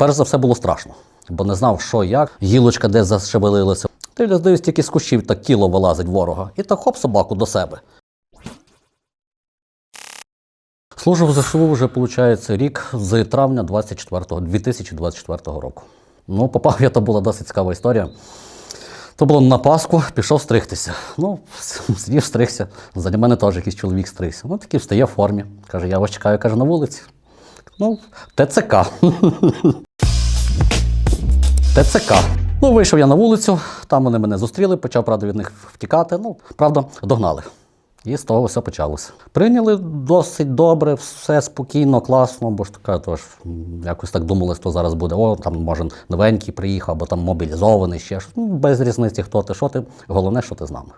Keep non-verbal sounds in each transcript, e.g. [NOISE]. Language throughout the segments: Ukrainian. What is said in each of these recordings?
Перш за все було страшно, бо не знав, що як. Гілочка десь зашевелилася. Ти дивись, тільки з кущів так кіло вилазить ворога. І так хоп собаку до себе. Служив в ЗСУ вже, виходить, рік з травня 24, 2024 року. Ну, попав я, то була досить цікава історія. То було на Пасху, пішов стригтися. Ну, [LAUGHS] сидів, стригся. За мене теж якийсь чоловік стригся. Ну, такий встає в формі. Каже, я вас чекаю, каже, на вулиці. Ну, ТЦК. [LAUGHS] ТЦК. Ну, вийшов я на вулицю, там вони мене зустріли, почав, правда, від них втікати. Ну, правда, догнали. І з того все почалося. Прийняли досить добре, все спокійно, класно, бо ж така тож м, якось так думали, хто зараз буде. О, там може новенький приїхав, або там мобілізований, ще щось. Ну, без різниці, хто ти, що ти. Головне, що ти з нами.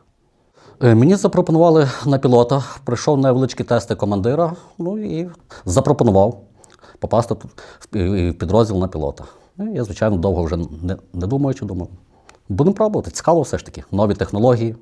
Е, Мені запропонували на пілота, прийшов невеличкі тести командира, ну і запропонував попасти в підрозділ на пілота. Ну, я, звичайно, довго вже не, не думаючи, думав. Будемо пробувати. Цікаво все ж таки. Нові технології,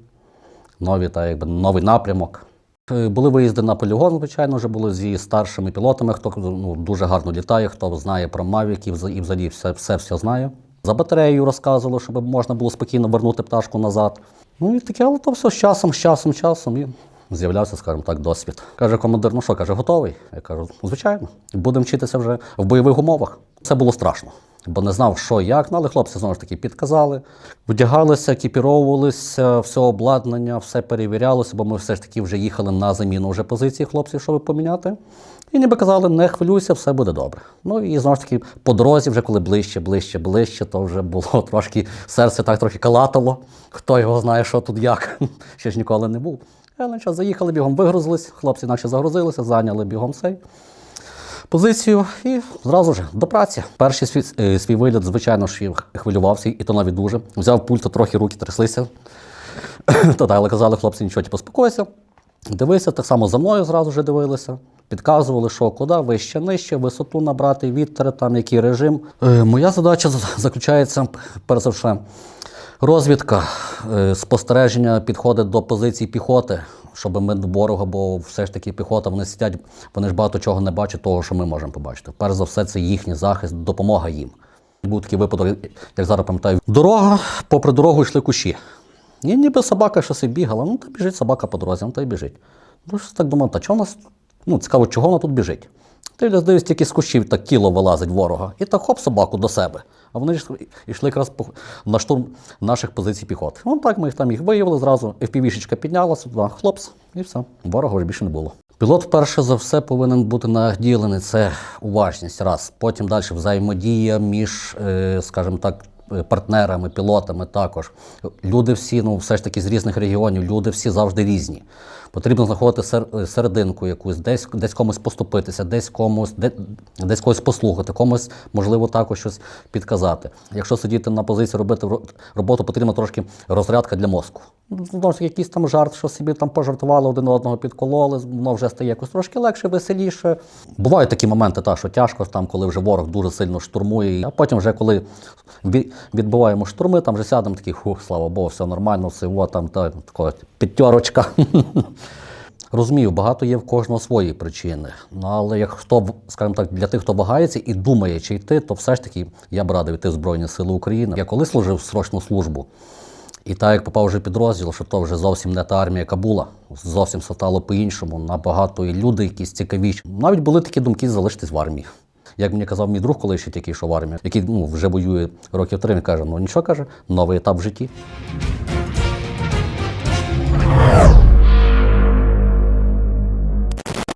нові, та, якби, новий напрямок. Е, Були виїзди на полігон, звичайно, вже були зі старшими пілотами, хто ну, дуже гарно літає, хто знає про Mavic і взагалі все, все, все знає. За батареєю розказували, щоб можна було спокійно вернути пташку назад. Ну і таке, але то все з часом, з часом, з часом. І з'являвся, скажімо так, досвід. Каже командир, ну що, каже, готовий? Я кажу, «Ну, звичайно, будемо вчитися вже в бойових умовах. Це було страшно, бо не знав, що як. Ну, але хлопці знову ж таки підказали, вдягалися, екіпіровувалися, все обладнання, все перевірялося, бо ми все ж таки вже їхали на заміну вже позиції хлопців, щоб поміняти. І ніби казали, не хвилюйся, все буде добре. Ну і знову ж таки, по дорозі, вже коли ближче, ближче, ближче, то вже було [LAUGHS] трошки серце так трохи калатало. Хто його знає, що тут як. [LAUGHS] Ще ж ніколи не був. Але нічого, заїхали бігом, вигрузились, хлопці наче загрузилися, зайняли бігом цей позицію і зразу ж до праці. Перший свій, е, свій виліт, звичайно, ж хвилювався, і то навіть дуже. Взяв пульт, трохи руки тряслися. [COUGHS] То далі казали, хлопці, нічого, типу, спокойся. Дивися, так само за мною зразу ж дивилися. Підказували, що куди, вище, нижче, висоту набрати, вітер, там який режим. Е, моя задача заключається, перш за все, розвідка, е, спостереження підходить до позицій піхоти, щоб ми до ворога, бо все ж таки піхота, вони сидять, вони ж багато чого не бачать того, що ми можемо побачити. Перш за все, це їхній захист, допомога їм. Був такий випадок, як зараз пам'ятаю, дорога, попри дорогу йшли кущі. І ніби собака щось бігала, ну та біжить собака по дорозі, ну та й біжить. Ну, щось так думав, та чого нас, ну цікаво, чого вона тут біжить? Ти дивись, тільки з кущів так кіло вилазить ворога, і так хоп собаку до себе. А вони ж йшли якраз на штурм наших позицій піхоти. Ну так ми їх там їх виявили зразу, FPV-шечка піднялася туди, хлопс, і все. Ворога вже більше не було. Пілот, перше за все, повинен бути наділений. Це уважність, раз. Потім далі взаємодія між, е, скажімо так, е, партнерами, пілотами також. Люди всі, ну все ж таки з різних регіонів, люди всі завжди різні. Потрібно знаходити сер- серединку якусь, десь, десь комусь поступитися, десь комусь, де, десь когось послухати, комусь, можливо, також щось підказати. Якщо сидіти на позиції, робити ро- роботу, потрібна трошки розрядка для мозку. Знову ж таки, якийсь там жарт, що собі там пожартували один одного, підкололи, воно вже стає якось трошки легше, веселіше. Бувають такі моменти, та, що тяжко, там, коли вже ворог дуже сильно штурмує, а потім, вже коли ві- відбиваємо штурми, там вже сядемо такі, хух, слава Богу, все нормально, все, о, там та, така п'ятерочка. [LAUGHS] Розумію, багато є в кожного свої причини. Ну, але як хто, скажімо так, для тих, хто вагається і думає, чи йти, то все ж таки я б радив йти в Збройні Сили України. Я коли служив срочну службу, і так як попав вже підрозділ, що то вже зовсім не та армія, яка була, зовсім стало по-іншому, набагато і люди якісь цікавіші. Навіть були такі думки залишитись в армії. Як мені казав мій друг, коли ще тільки йшов в армію, який ну, вже воює років три, він каже: ну нічого каже, новий етап в житті.